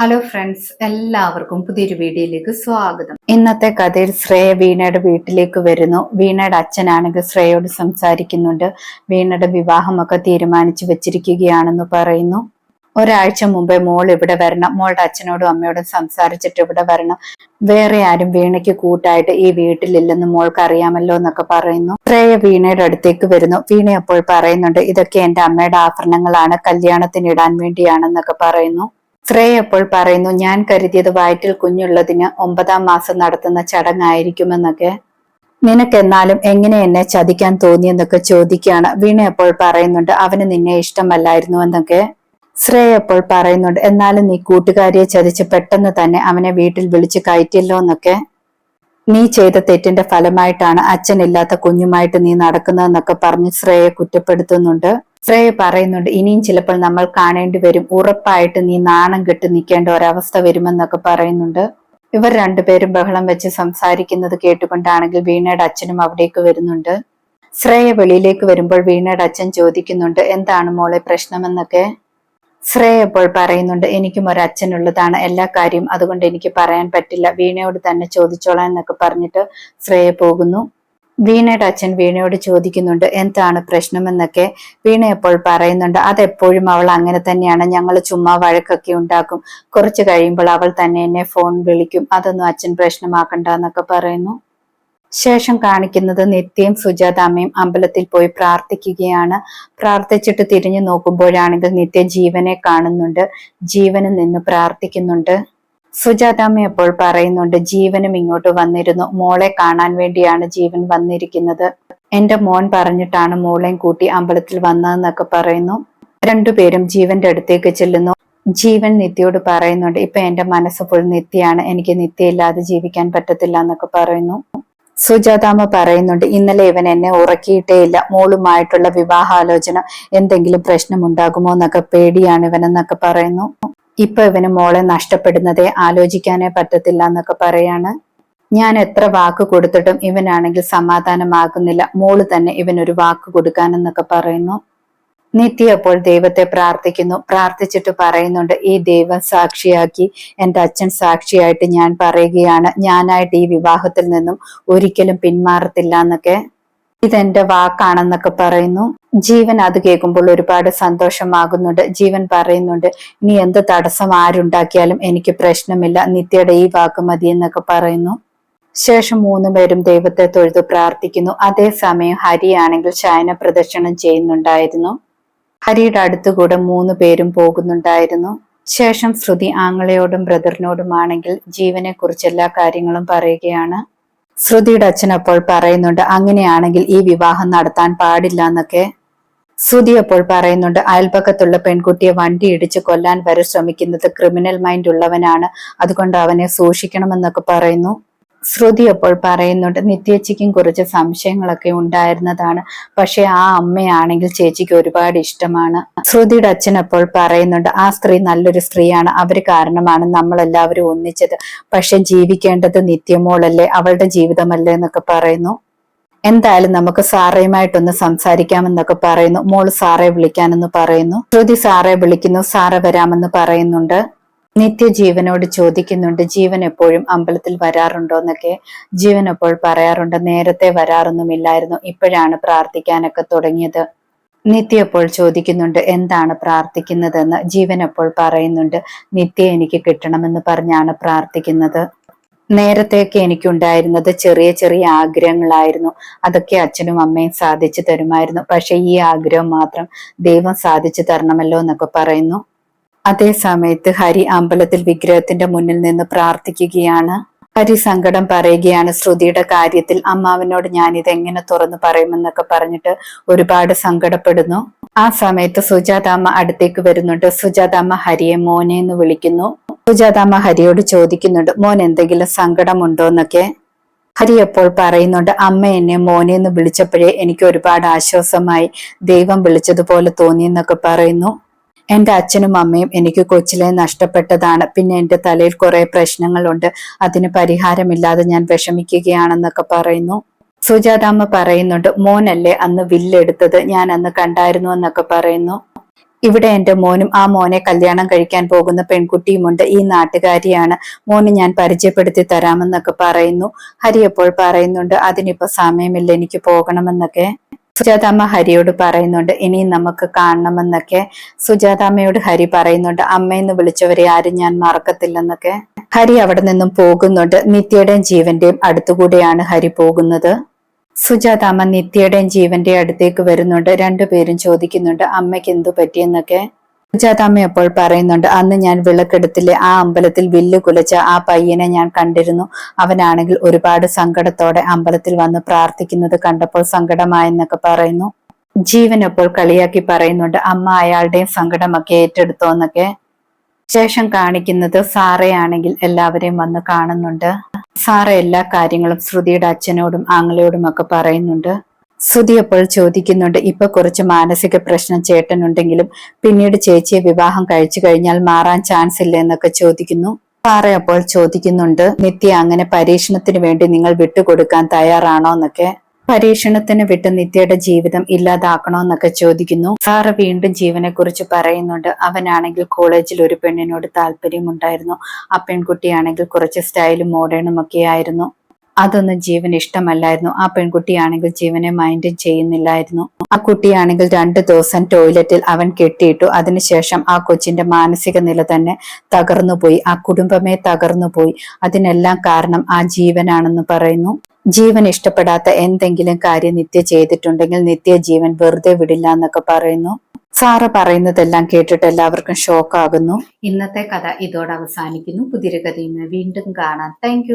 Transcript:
Hello friends എല്ലാവർക്കും പുതിയൊരു വീഡിയോയിലേക്ക് സ്വാഗതം. ഇന്നത്തെ കഥയിൽ ശ്രേയ വീണയുടെ വീട്ടിലേക്ക് വരുന്നു. വീണയുടെ അച്ഛനാണെങ്കിൽ ശ്രേയോട് സംസാരിക്കുന്നുണ്ട്. വീണയുടെ വിവാഹമൊക്കെ തീരുമാനിച്ചു വെച്ചിരിക്കുകയാണെന്ന് പറയുന്നു. ഒരാഴ്ച മുമ്പേ മോൾ ഇവിടെ വരണം. മോളുടെ അച്ഛനോടും അമ്മയോടും സംസാരിച്ചിട്ട് ഇവിടെ വരണം. വേറെ ആരും വീണയ്ക്ക് കൂട്ടായിട്ട് ഈ വീട്ടിലില്ലെന്ന് മോൾക്ക് അറിയാമല്ലോ എന്നൊക്കെ പറയുന്നു. ശ്രേയ വീണയുടെ അടുത്തേക്ക് വരുന്നു. വീണ അപ്പോൾ പറയുന്നുണ്ട് ഇതൊക്കെ എന്റെ അമ്മയുടെ ആഭരണങ്ങളാണ്. കല്യാണത്തിന് ഇടാൻ വേണ്ടിയാണെന്നൊക്കെ പറയുന്നു. ശ്രേയ അപ്പോൾ പറയുന്നു ഞാൻ കരുതിയത് വയറ്റിൽ കുഞ്ഞുള്ളതിന് ഒമ്പതാം മാസം നടത്തുന്ന ചടങ്ങായിരിക്കുമെന്നൊക്കെ. നിനക്കെന്നാലും എങ്ങനെ എന്നെ ചതിക്കാൻ തോന്നിയെന്നൊക്കെ ചോദിക്കുകയാണ്. വീണ അപ്പോൾ പറയുന്നുണ്ട് അവന് നിന്നെ ഇഷ്ടമല്ലായിരുന്നു എന്നൊക്കെ. ശ്രേയ അപ്പോൾ പറയുന്നുണ്ട് എന്നാലും നീ കൂട്ടുകാരിയെ ചതിച്ച് പെട്ടെന്ന് തന്നെ അവനെ വീട്ടിൽ വിളിച്ച് കയറ്റിയല്ലോ എന്നൊക്കെ. നീ ചെയ്ത തെറ്റിന്റെ ഫലമായിട്ടാണ് അച്ഛനില്ലാത്ത കുഞ്ഞുമായിട്ട് നീ നടക്കുന്നതെന്നൊക്കെ പറഞ്ഞ് ശ്രേയെ കുറ്റപ്പെടുത്തുന്നുണ്ട്. ശ്രേയ പറയുന്നുണ്ട്. ഇനിയും ചിലപ്പോൾ നമ്മൾ കാണേണ്ടി വരും. ഉറപ്പായിട്ട് നീ നാണം കെട്ട് നിൽക്കേണ്ട ഒരവസ്ഥ വരുമെന്നൊക്കെ പറയുന്നുണ്ട്. ഇവർ രണ്ടുപേരും ബഹളം വെച്ച് സംസാരിക്കുന്നത് കേട്ടുകൊണ്ടാണെങ്കിൽ വീണയുടെ അച്ഛനും അവിടേക്ക് വരുന്നുണ്ട്. ശ്രേയ വെളിയിലേക്ക് വരുമ്പോൾ വീണയുടെ അച്ഛൻ ചോദിക്കുന്നുണ്ട് എന്താണ് മോളെ പ്രശ്നമെന്നൊക്കെ? ശ്രേയ ഇപ്പോൾ പറയുന്നുണ്ട് എനിക്കും ഒരു അച്ഛനുള്ളതാണ്. എല്ലാ കാര്യവും അതുകൊണ്ട് എനിക്ക് പറയാൻ പറ്റില്ല. വീണയോട് തന്നെ ചോദിച്ചോളാം എന്നൊക്കെ പറഞ്ഞിട്ട് ശ്രേയ പോകുന്നു. വീണയുടെ അച്ഛൻ വീണയോട് ചോദിക്കുന്നുണ്ട് എന്താണ് പ്രശ്നമെന്നൊക്കെ? വീണ എപ്പോൾ പറയുന്നുണ്ട് അതെപ്പോഴും അവൾ അങ്ങനെ തന്നെയാണ് ഞങ്ങൾ ചുമ്മാ വഴക്കൊക്കെ ഉണ്ടാക്കും. കുറച്ച് കഴിയുമ്പോൾ അവൾ തന്നെ എന്നെ ഫോൺ വിളിക്കും. അതൊന്നും അച്ഛൻ പ്രശ്നമാക്കണ്ട എന്നൊക്കെ പറയുന്നു. ശേഷം കാണിക്കുന്നത് നിത്യയും സുജാതാമ്മയും അമ്പലത്തിൽ പോയി പ്രാർത്ഥിക്കുകയാണ്. പ്രാർത്ഥിച്ചിട്ട് തിരിഞ്ഞു നോക്കുമ്പോഴാണെങ്കിൽ നിത്യ ജീവനെ കാണുന്നുണ്ട്. ജീവനിൽ നിന്ന് പ്രാർത്ഥിക്കുന്നുണ്ട്. സുജാതാമ്മ അപ്പോൾ പറയുന്നുണ്ട് ജീവനും ഇങ്ങോട്ട് വന്നിരുന്നു. മോളെ കാണാൻ വേണ്ടിയാണ് ജീവൻ വന്നിരിക്കുന്നത്. എന്റെ മോൻ പറഞ്ഞിട്ടാണ് മോളെയും കൂട്ടി അമ്പലത്തിൽ വന്നതെന്നൊക്കെ പറയുന്നു. രണ്ടുപേരും ജീവന്റെ അടുത്തേക്ക് ചെല്ലുന്നു. ജീവൻ നിത്യയോട് പറയുന്നുണ്ട് ഇപ്പൊ എന്റെ മനസ്സ് ഫുൾ നിത്യയാണ്. എനിക്ക് നിത്യയില്ലാതെ ജീവിക്കാൻ പറ്റത്തില്ല എന്നൊക്കെ പറയുന്നു. സുജാതാമ്മ പറയുന്നുണ്ട് ഇന്നലെ ഇവൻ എന്നെ ഉറക്കിയിട്ടേയില്ല മോളുമായിട്ടുള്ള വിവാഹാലോചന എന്തെങ്കിലും പ്രശ്നമുണ്ടാകുമോ എന്നൊക്കെ പേടിയാണ് ഇവനെന്നൊക്കെ പറയുന്നു. ഇപ്പൊ ഇവന് മോളെ നഷ്ടപ്പെടുന്നതേ ആലോചിക്കാനേ പറ്റത്തില്ല എന്നൊക്കെ പറയാണ്. ഞാൻ എത്ര വാക്ക് കൊടുത്തിട്ടും ഇവനാണെങ്കിൽ സമാധാനമാകുന്നില്ല. മോൾ തന്നെ ഇവനൊരു വാക്ക് കൊടുക്കാനെന്നൊക്കെ പറയുന്നു. നിത്യ അപ്പോൾ ദൈവത്തെ പ്രാർത്ഥിക്കുന്നു. പ്രാർത്ഥിച്ചിട്ട് പറയുന്നുണ്ട് ഈ ദൈവം സാക്ഷിയാക്കി എന്റെ അച്ഛൻ സാക്ഷിയായിട്ട് ഞാൻ പറയുകയാണ്. ഞാനായിട്ട് ഈ വിവാഹത്തിൽ നിന്നും ഒരിക്കലും പിന്മാറത്തില്ല എന്നൊക്കെ ഇതെന്റെ വാക്കാണെന്നൊക്കെ പറയുന്നു. ജീവൻ അത് കേൾക്കുമ്പോൾ ഒരുപാട് സന്തോഷമാകുന്നുണ്ട്. ജീവൻ പറയുന്നുണ്ട് ഇനി എന്ത് തടസ്സം ആരുണ്ടാക്കിയാലും എനിക്ക് പ്രശ്നമില്ല. നിത്യയുടെ ഈ വാക്ക് മതി എന്നൊക്കെ പറയുന്നു. ശേഷം മൂന്നു പേരും ദൈവത്തെ തൊഴുതു പ്രാർത്ഥിക്കുന്നു. അതേസമയം ഹരിയാണെങ്കിൽ ശയന പ്രദർശനം ചെയ്യുന്നുണ്ടായിരുന്നു. ഹരിയുടെ അടുത്തുകൂടെ മൂന്ന് പേരും പോകുന്നുണ്ടായിരുന്നു. ശേഷം ശ്രുതി ആങ്ങളയോടും ബ്രദറിനോടുമാണെങ്കിൽ ജീവനെ കുറിച്ച് എല്ലാ കാര്യങ്ങളും പറയുകയാണ്. ശ്രുതിയുടെ അച്ഛൻ അപ്പോൾ പറയുന്നുണ്ട് അങ്ങനെയാണെങ്കിൽ ഈ വിവാഹം നടത്താൻ പാടില്ല എന്നൊക്കെ. ശ്രുതി അപ്പോൾ പറയുന്നുണ്ട് അയൽപക്കത്തുള്ള പെൺകുട്ടിയെ വണ്ടി ഇടിച്ച് കൊല്ലാൻ വരെ ശ്രമിക്കുന്നത് ക്രിമിനൽ മൈൻഡ് ഉള്ളവനാണ് അതുകൊണ്ട് അവനെ സൂക്ഷിക്കണമെന്നൊക്കെ പറയുന്നു. ശ്രുതി അപ്പോൾ പറയുന്നുണ്ട് നിത്യച്ചിക്കും കുറച്ച് സംശയങ്ങളൊക്കെ ഉണ്ടായിരുന്നതാണ്. പക്ഷെ ആ അമ്മയാണെങ്കിൽ ചേച്ചിക്ക് ഒരുപാട് ഇഷ്ടമാണ്. ശ്രുതിയുടെ അച്ഛൻ അപ്പോൾ പറയുന്നുണ്ട് ആ സ്ത്രീ നല്ലൊരു സ്ത്രീയാണ്. അവർ കാരണമാണ് നമ്മൾ എല്ലാവരും ഒന്നിച്ചത്. പക്ഷെ ജീവിക്കേണ്ടത് നിത്യമോളല്ലേ അവളുടെ ജീവിതമല്ലേ എന്നൊക്കെ പറയുന്നു. എന്തായാലും നമുക്ക് സാറയുമായിട്ടൊന്ന് സംസാരിക്കാമെന്നൊക്കെ പറയുന്നു. മോൾ സാറെ വിളിക്കാനെന്ന് പറയുന്നു. ശ്രുതി സാറെ വിളിക്കുന്നു. സാറ വരാമെന്ന് പറയുന്നുണ്ട്. നിത്യ ജീവനോട് ചോദിക്കുന്നുണ്ട് ജീവൻ എപ്പോഴും അമ്പലത്തിൽ വരാറുണ്ടോ? എന്നൊക്കെ. ജീവൻ എപ്പോൾ പറയാറുണ്ട്? നേരത്തെ വരാറൊന്നുമില്ലായിരുന്നു ഇപ്പോഴാണ് പ്രാർത്ഥിക്കാനൊക്കെ തുടങ്ങിയത്. നിത്യ എപ്പോൾ ചോദിക്കുന്നുണ്ട് എന്താണ് പ്രാർത്ഥിക്കുന്നതെന്ന്? ജീവൻ എപ്പോൾ പറയുന്നുണ്ട് നിത്യ എനിക്ക് കിട്ടണമെന്ന് പറഞ്ഞാണ് പ്രാർത്ഥിക്കുന്നത്. നേരത്തെയൊക്കെ എനിക്കുണ്ടായിരുന്നത് ചെറിയ ചെറിയ ആഗ്രഹങ്ങളായിരുന്നു. അതൊക്കെ അച്ഛനും അമ്മയും സാധിച്ചു തരുമായിരുന്നു. പക്ഷെ ഈ ആഗ്രഹം മാത്രം ദൈവം സാധിച്ചു തരണമല്ലോ എന്നൊക്കെ പറയുന്നു. അതേ സമയത്ത് ഹരി അമ്പലത്തിൽ വിഗ്രഹത്തിന്റെ മുന്നിൽ നിന്ന് പ്രാർത്ഥിക്കുകയാണ്. ഹരി സങ്കടം പറയുകയാണ് ശ്രുതിയുടെ കാര്യത്തിൽ അമ്മാവിനോട് ഞാൻ ഇതെങ്ങനെ തുറന്നു പറയുമെന്നൊക്കെ പറഞ്ഞിട്ട് ഒരുപാട് സങ്കടപ്പെടുന്നു. ആ സമയത്ത് സുജാതാമ്മ അടുത്തേക്ക് വരുന്നുണ്ട്. സുജാതാമ്മ ഹരിയെ മോനെ എന്ന് വിളിക്കുന്നു. സുജാതാമ്മ ഹരിയോട് ചോദിക്കുന്നുണ്ട് മോൻ എന്തെങ്കിലും സങ്കടമുണ്ടോ എന്നൊക്കെ ഹരി എപ്പോൾ പറയുന്നുണ്ട് അമ്മ എന്നെ മോനെ എന്ന് വിളിച്ചപ്പോഴേ എനിക്ക് ഒരുപാട് ആശ്വാസമായി ദൈവം വിളിച്ചതുപോലെ തോന്നിയെന്നൊക്കെ പറയുന്നു. എന്റെ അച്ഛനും അമ്മയും എനിക്ക് കൊച്ചിലെ നഷ്ടപ്പെട്ടതാണ്. പിന്നെ എന്റെ തലയിൽ കുറെ പ്രശ്നങ്ങളുണ്ട്. അതിന് പരിഹാരമില്ലാതെ ഞാൻ വിഷമിക്കുകയാണെന്നൊക്കെ പറയുന്നു. സുജാതാമ്മ പറയുന്നുണ്ട് മോനല്ലേ അന്ന് വില്ലെടുത്തത് ഞാൻ അന്ന് കണ്ടായിരുന്നു എന്നൊക്കെ പറയുന്നു. ഇവിടെ എന്റെ മോനും ആ മോനെ കല്യാണം കഴിക്കാൻ പോകുന്ന പെൺകുട്ടിയുമുണ്ട്. ഈ നാട്ടുകാരിയാണ്. മോന് ഞാൻ പരിചയപ്പെടുത്തി തരാമെന്നൊക്കെ പറയുന്നു. ഹരി അപ്പോൾ പറയുന്നുണ്ട് അതിനിപ്പോ സമയമില്ല എനിക്ക് പോകണമെന്നൊക്കെ. സുജാതാമ്മ ഹരിയോട് പറയുന്നുണ്ട് ഇനിയും നമുക്ക് കാണണമെന്നൊക്കെ സുജാതാമ്മയോട് ഹരി പറയുന്നുണ്ട്. അമ്മയെന്ന് വിളിച്ചവരെ ആരും ഞാൻ മറക്കത്തില്ലെന്നൊക്കെ ഹരി അവിടെ നിന്നും പോകുന്നുണ്ട്. നിത്യയുടെയും ജീവന്റെയും അടുത്തുകൂടെയാണ് ഹരി പോകുന്നത്. സുജാതാമ്മ നിത്യയുടെയും ജീവന്റെ അടുത്തേക്ക് വരുന്നുണ്ട്. രണ്ടുപേരും ചോദിക്കുന്നുണ്ട് അമ്മയ്ക്ക് എന്തു പറ്റിയെന്നൊക്കെ? സുജാതാമ്മ അപ്പോൾ പറയുന്നുണ്ട് അന്ന് ഞാൻ വിളക്കെടുത്തിലെ ആ അമ്പലത്തിൽ വില്ല് കുലച്ച ആ പയ്യനെ ഞാൻ കണ്ടിരുന്നു. അവനാണെങ്കിൽ ഒരുപാട് സങ്കടത്തോടെ അമ്പലത്തിൽ വന്ന് പ്രാർത്ഥിക്കുന്നത് കണ്ടപ്പോൾ സങ്കടമായെന്നൊക്കെ പറയുന്നു. ജീവൻ അപ്പോൾ കളിയാക്കി പറയുന്നുണ്ട് അമ്മ അയാളുടെയും സങ്കടമൊക്കെ ഏറ്റെടുത്തോന്നൊക്കെ ശേഷം കാണിക്കുന്നത് സാറയാണെങ്കിൽ എല്ലാവരെയും വന്ന് കാണുന്നുണ്ട്. സാറ എല്ലാ കാര്യങ്ങളും ശ്രുതിയുടെ അച്ഛനോടും ആങ്ങളയോടും ഒക്കെ പറയുന്നുണ്ട്. ശ്രുതി അപ്പോൾ ചോദിക്കുന്നുണ്ട് ഇപ്പൊ കുറച്ച് മാനസിക പ്രശ്നം ചേട്ടനുണ്ടെങ്കിലും പിന്നീട് ചേച്ചിയെ വിവാഹം കഴിച്ചു കഴിഞ്ഞാൽ മാറാൻ ചാൻസ് ഇല്ല? എന്നൊക്കെ ചോദിക്കുന്നു. പാറ അപ്പോൾ ചോദിക്കുന്നുണ്ട് നിത്യ അങ്ങനെ പരീക്ഷണത്തിന് വേണ്ടി നിങ്ങൾ വിട്ടുകൊടുക്കാൻ തയ്യാറാണോ? എന്നൊക്കെ. പരീക്ഷണത്തിന് വിട്ട് നിത്യയുടെ ജീവിതം ഇല്ലാതാക്കണോ? എന്നൊക്കെ ചോദിക്കുന്നു. സാറ് വീണ്ടും ജീവനെ കുറിച്ച് പറയുന്നുണ്ട് അവനാണെങ്കിൽ കോളേജിൽ ഒരു പെണ്ണിനോട് താല്പര്യമുണ്ടായിരുന്നു. ആ പെൺകുട്ടിയാണെങ്കിൽ കുറച്ച് സ്റ്റൈലും മോഡേണും ഒക്കെ ആയിരുന്നു. അതൊന്നും ജീവൻ ഇഷ്ടമല്ലായിരുന്നു. ആ പെൺകുട്ടിയാണെങ്കിൽ ജീവനെ മൈൻഡ് ചെയ്യുന്നില്ലായിരുന്നു. ആ കുട്ടിയാണെങ്കിൽ രണ്ടു ദിവസം ടോയ്ലറ്റിൽ അവൻ കെട്ടിയിട്ടു. അതിനുശേഷം ആ കൊച്ചിന്റെ മാനസിക നില തന്നെ തകർന്നുപോയി ആ കുടുംബമേ തകർന്നുപോയി അതിനെല്ലാം കാരണം ആ ജീവനാണെന്ന് പറയുന്നു. ജീവൻ ഇഷ്ടപ്പെടാത്ത എന്തെങ്കിലും കാര്യം നിത്യ ചെയ്തിട്ടുണ്ടെങ്കിൽ നിത്യ ജീവൻ വെറുതെ വിടില്ല എന്നൊക്കെ പറയുന്നു. സാറ പറയുന്നതെല്ലാം കേട്ടിട്ട് എല്ലാവർക്കും ഷോക്കാകുന്നു ഇന്നത്തെ കഥ ഇതോടെ അവസാനിക്കുന്നു. പുതിയൊരു കഥയുമായി വീണ്ടും കാണാം. താങ്ക്